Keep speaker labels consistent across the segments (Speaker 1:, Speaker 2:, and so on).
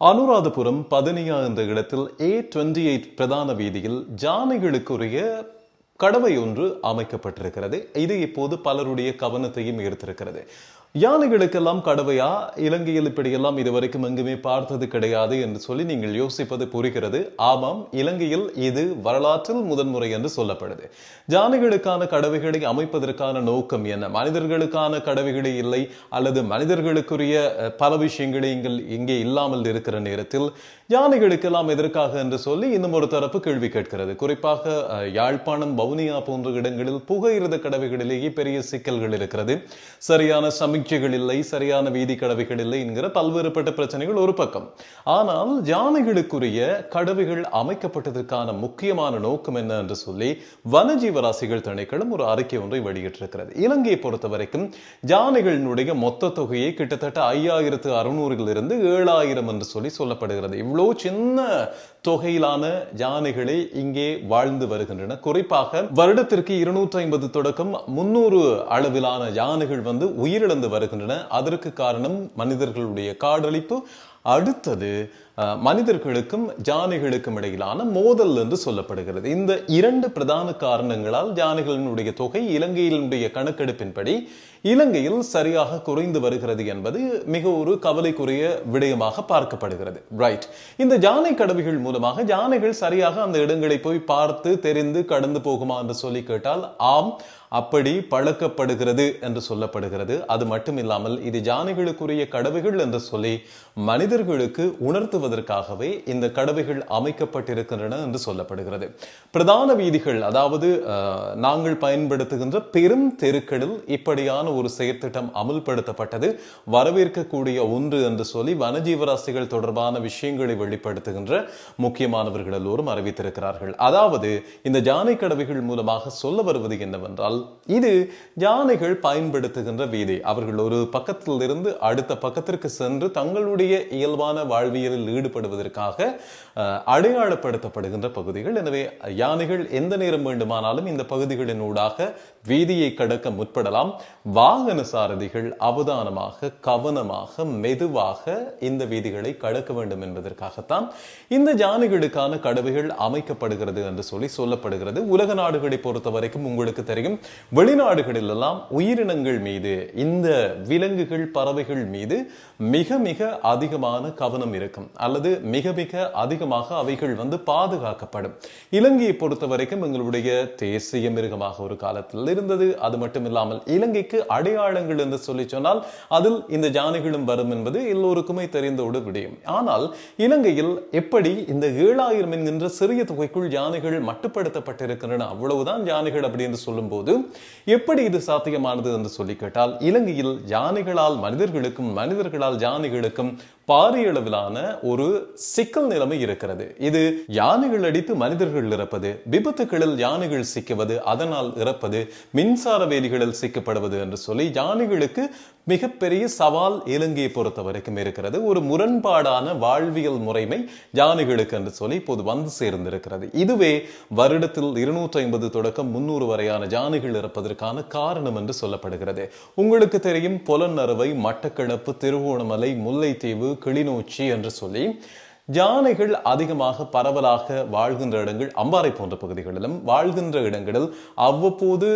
Speaker 1: அனுராதபுரம் பதினியா என்ற இடத்தில் ஏ twenty eight பிரதான வீதியில் ஜானைகளுக்குரிய கடவை ஒன்று அமைக்கப்பட்டிருக்கிறது. இது இப்போது பலருடைய கவனத்தையும் ஈர்த்திருக்கிறது. யானைகளுக்கெல்லாம் கடவையா இலங்கையில் இப்படியெல்லாம் இதுவரைக்கும் எங்குமே பார்த்தது கிடையாது என்று சொல்லி நீங்கள் யோசிப்பது புரிகிறது. ஆமாம் இலங்கையில் இது வரலாற்றில் முதன்முறை என்று சொல்லப்படுது. யானைகளுக்கான கடவைகளை அமைப்பதற்கான நோக்கம் என்ன? மனிதர்களுக்கான கடவைகளே இல்லை அல்லது மனிதர்களுக்குரிய பல விஷயங்களே இங்கள் இங்கே இல்லாமல் இருக்கிற நேரத்தில் யானைகளுக்கெல்லாம் எதற்காக என்று சொல்லி இன்னும் ஒரு தரப்பு கேள்வி கேட்கிறது. குறிப்பாக யாழ்ப்பாணம் வவுனியா போன்ற இடங்களில் புகையிரத கடவைகளிலேயே பெரிய சிக்கல்கள் இருக்கிறது. சரியான சமிக்ஞைகள் இல்லை சரியான வீதி கடவைகள் இல்லை என்கிற பல்வேறுபட்ட பிரச்சனைகள் ஒரு பக்கம். ஆனால் யானைகளுக்குரிய கடவைகள் அமைக்கப்பட்டதற்கான முக்கியமான நோக்கம் என்ன என்று சொல்லி வனஜீவராசிகள் திணைக்களம் ஒரு அறிக்கை ஒன்றை வெளியிட்டிருக்கிறது. இலங்கையை பொறுத்த வரைக்கும் யானைகளினுடைய மொத்த தொகையை கிட்டத்தட்ட ஐயாயிரத்து அறுநூறில் இருந்து ஏழாயிரம் என்று சொல்லி சொல்லப்படுகிறது. இவ்வளோ சின்ன தொகையிலான யானைகளே இங்கே வாழ்ந்து வருகின்றன. குறிப்பாக வருடத்திற்கு இருநூற்றி ஐம்பது தொடக்கம் முன்னூறு அளவிலான யானைகள் வந்து உயிரிழந்து வருகின்றன. அதற்கு காரணம் மனிதர்களுடைய காடழிப்பு. அடுத்தது மனிதர்களுக்கும் ஜானைகளுக்கும் இடையிலான மோதல் என்று சொல்லப்படுகிறது. இந்த இரண்டு பிரதான காரணங்களால் ஜானைகளினுடைய தொகை இலங்கையினுடைய கணக்கெடுப்பின்படி இலங்கையில் சரியாக குறைந்து வருகிறது என்பது மிக ஒரு கவலைக்குரிய விடயமாக பார்க்கப்படுகிறது. ரைட் இந்த ஜானை கடவைகள் மூலமாக ஜானைகள் சரியாக அந்த இடங்களை போய் பார்த்து தெரிந்து கடந்து போகுமா என்று சொல்லி கேட்டால் ஆம் அப்படி பழக்கப்படுகிறது என்று சொல்லப்படுகிறது. அது மட்டும் இல்லாமல் இது ஜானைகளுக்குரிய கடவைகள் என்று சொல்லி மனிதர்களுக்கு உணர்த்துவது உணர்த்துவதற்காகவே இந்த கடவைகள் அமைக்கப்பட்டிருக்கின்றன என்று சொல்லப்படுகிறது. பிரதான வீதிகள் அதாவது நாங்கள் பயன்படுத்துகின்ற பெரும் தெருக்களில் இப்படியான ஒரு செயற்திட்டம் அமுல்படுத்தப்பட்டது. வரவேற்கக்கூடிய ஒன்று என்று சொல்லி வனஜீவராசிகள் தொடர்பான விஷயங்களை வெளிப்படுத்துகின்ற முக்கியமானவர்கள் எல்லோரும் அறிவித்திருக்கிறார்கள். அதாவது இந்த ஜானை கடவைகள் மூலமாக சொல்ல வருவது என்னவென்றால் இது யானைகள் பயன்படுத்துகின்ற வீதி. அவர்கள் ஒரு பக்கத்தில் இருந்து அடுத்த பக்கத்திற்கு சென்று தங்களுடைய இயல்பான வாழ்வியலில் ஈடுபடுவதற்காக அடையாளப்படுத்தப்படுகின்ற பகுதிகள். எனவே யானைகள் எந்த நேரம் வேண்டுமானாலும் இந்த பகுதிகளின் ஊடாக வீதியை கடக்க முற்படலாம். வாகன சாரதிகள் அவதானமாக கவனமாக மெதுவாக இந்த வீதிகளை கடக்க வேண்டும் என்பதற்காகத்தான் இந்த யானைகளுக்கான கடவைகள் அமைக்கப்படுகிறது என்று சொல்லி சொல்லப்படுகிறது. உலக நாடுகளை பொறுத்த வரைக்கும் உங்களுக்கு தெரியும் வெளிநாடுகளில் எல்லாம் உயிரினங்கள் மீது இந்த விலங்குகள் பறவைகள் மீது மிக மிக அதிகமான கவனம் இருக்கும். அல்லது மிக மிக அதிகமாக அவைகள் வந்து பாதுகாக்கப்படும். இலங்கையை பொறுத்த வரைக்கும் எங்களுடைய தேசிய மிருகமாக ஒரு காலத்தில் இருந்தது. அது மட்டும் இல்லாமல் இலங்கைக்கு அடையாளங்கள் என்று சொல்லி சொன்னால் அதில் இந்த யானைகளும் வரும் என்பது எல்லோருக்குமே தெரிந்தோடு விடியும். ஆனால் இலங்கையில் எப்படி இந்த ஏழாயிரம் என்கின்ற சிறிய தொகைக்குள் யானைகள் மட்டுப்படுத்தப்பட்டிருக்கின்றன அவ்வளவுதான் யானைகள் அப்படி என்று சொல்லும்போது எப்படி இது சாத்தியமானது என்று சொல்லி கேட்டால் இலங்கையில் யானைகளால் மனிதர்களுக்கும் மனிதர்களால் யானைகளுக்கும் பாரிய அளவிலான ஒரு சிக்கல் நிலைமை இருக்கிறது. இது யானைகள் அடித்து மனிதர்கள் இறப்பது விபத்துகளில் யானைகள் சிக்குவது அதனால் இறப்பது மின்சார வேலிகளில் சிக்கப்படுவது என்று சொல்லி யானைகளுக்கு மிகப்பெரிய சவால் இலங்கையை பொறுத்த வரைக்கும் இருக்கிறது. ஒரு முரண்பாடான வாழ்வியல் முறைமை ஜானிகளுக்கு என்று சொல்லி இப்போது வந்து சேர்ந்திருக்கிறது. இதுவே வருடத்தில் இருநூற்றி ஐம்பது தொடக்கம் முன்னூறு வரையான ஜானிகள் இறப்பதற்கான காரணம் என்று சொல்லப்படுகிறது. உங்களுக்கு தெரியும் பொலன்னறுவை மட்டக்கிழப்பு திருவோணமலை முல்லைத்தீவு கிளிநொச்சி என்று சொல்லி யானைகள் அதிகமாக பரவலாக வாழ்கின்ற இடங்கள் அம்பாறை போன்ற பகுதிகளிலும் வாழ்கின்ற இடங்களில் அவ்வப்போது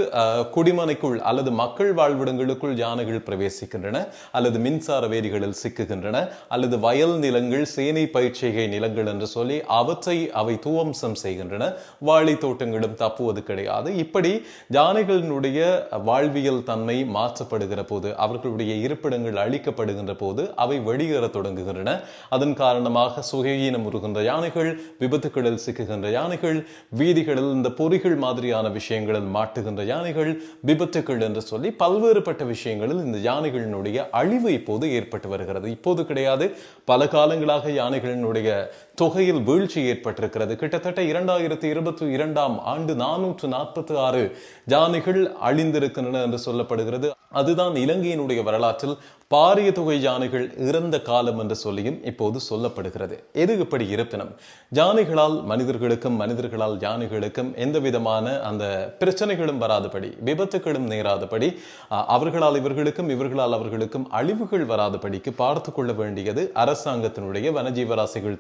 Speaker 1: குடிமனைக்குள் அல்லது மக்கள் வாழ்விடங்களுக்குள் யானைகள் பிரவேசிக்கின்றன அல்லது மின்சார வேலிகளில் சிக்குகின்றன அல்லது வயல் நிலங்கள் சேனை பயிற்சிகை நிலங்கள் என்று சொல்லி அவற்றை அவை தூவம்சம் செய்கின்றன. வாழை தோட்டங்களும் தப்புவது கிடையாது. இப்படி யானைகளினுடைய வாழ்வியல் தன்மை மாற்றப்படுகிற போது அவர்களுடைய இருப்பிடங்கள் அழிக்கப்படுகின்ற போது அவை வெளியேற தொடங்குகின்றன. அதன் காரணமாக சுகையீனம் உருகின்ற யானைகள் விபத்துகளில் சிக்குகின்ற யானைகள் வீதிகளில் இந்த பொறிகள் மாதிரியான விஷயங்களில் மாட்டுகின்ற யானைகள் விபத்துக்கள் என்று சொல்லி பல்வேறுபட்ட விஷயங்களில் இந்த யானைகளினுடைய அழிவு இப்போது ஏற்பட்டு வருகிறது. இப்போது கிடையாது. பல காலங்களாக யானைகளினுடைய தொகையில் வீழ்ச்சி ஏற்பட்டிருக்கிறது. கிட்டத்தட்ட இரண்டாயிரத்தி இருபத்தி இரண்டாம் ஆண்டு நானூற்று நாற்பத்தி ஆறு யானைகள் அழிந்திருக்கின்றன என்று சொல்லப்படுகிறது. அதுதான் இலங்கையினுடைய வரலாற்றில் பாரிய தொகை யானைகள் இறந்த காலம் என்று சொல்லியும் இப்போது சொல்லப்படுகிறது. எது இப்படி இருப்பினும்? யானைகளால் மனிதர்களுக்கும் மனிதர்களால் யானைகளுக்கும் எந்த விதமான அந்த பிரச்சனைகளும் வராதபடி விபத்துகளும் நேராதபடி அவர்களால் இவர்களுக்கும் இவர்களால் அவர்களுக்கும் அழிவுகள் வராதபடிக்கு பார்த்து கொள்ள வேண்டியது அரசாங்கத்தினுடைய வனஜீவராசிகள்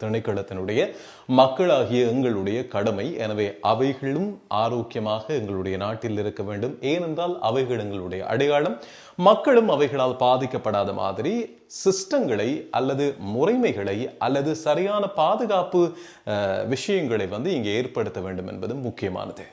Speaker 1: திணைக்களத்தினுடைய மக்களாகிய எங்களுடைய கடமை. எனவே அவைகளும் ஆரோக்கியமாக எங்களுடைய நாட்டில் இருக்க வேண்டும். ஏனென்றால் அவைகள் எங்களுடைய அடையாளம். மக்களும் அவைகளால் பாதிக்கப்படாத மாதிரி சிஸ்டங்களை அல்லது முறைமைகளை அல்லது சரியான பாதுகாப்பு விஷயங்களை வந்து இங்கே ஏற்படுத்த வேண்டும் என்பது முக்கியமானது.